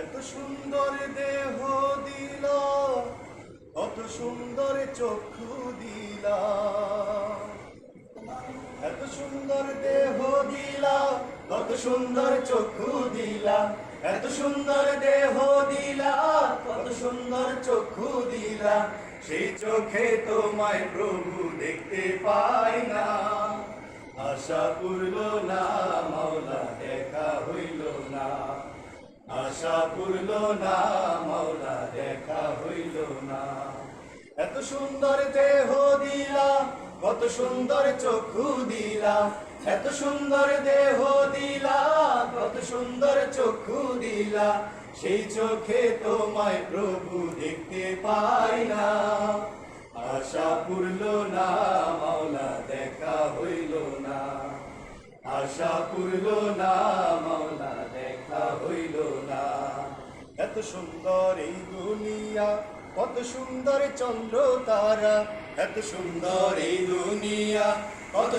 এত সুন্দর দেহ দিল কত সুন্দর চক্ষু দিলা। এত সুন্দর দেহ দিলা কত সুন্দর চক্ষু দিলা। এত সুন্দর দেহ দিলা কত সুন্দর চক্ষু দিলা। সেই চোখে তোমায় প্রভু দেখতে পাই না। আশা পুরল না, মাওলা দেখা হইল না। আশা পুরল না, মাওলা দেখা হইল না। এত সুন্দর দেহ দিলা কত সুন্দর চক্ষু দিলা এত সুন্দর দেহ দিলা কত সুন্দর চক্ষু দিলা সেই চোখে তোমায় প্রভু দেখতে পাই না। আশা পুরল আশা পুরল না, মাওলা দেখা হইল না। এত সুন্দর এই দুনিয়া, কত সুন্দর চন্দ্র তারা, এত সুন্দর এই দুনিয়া, কত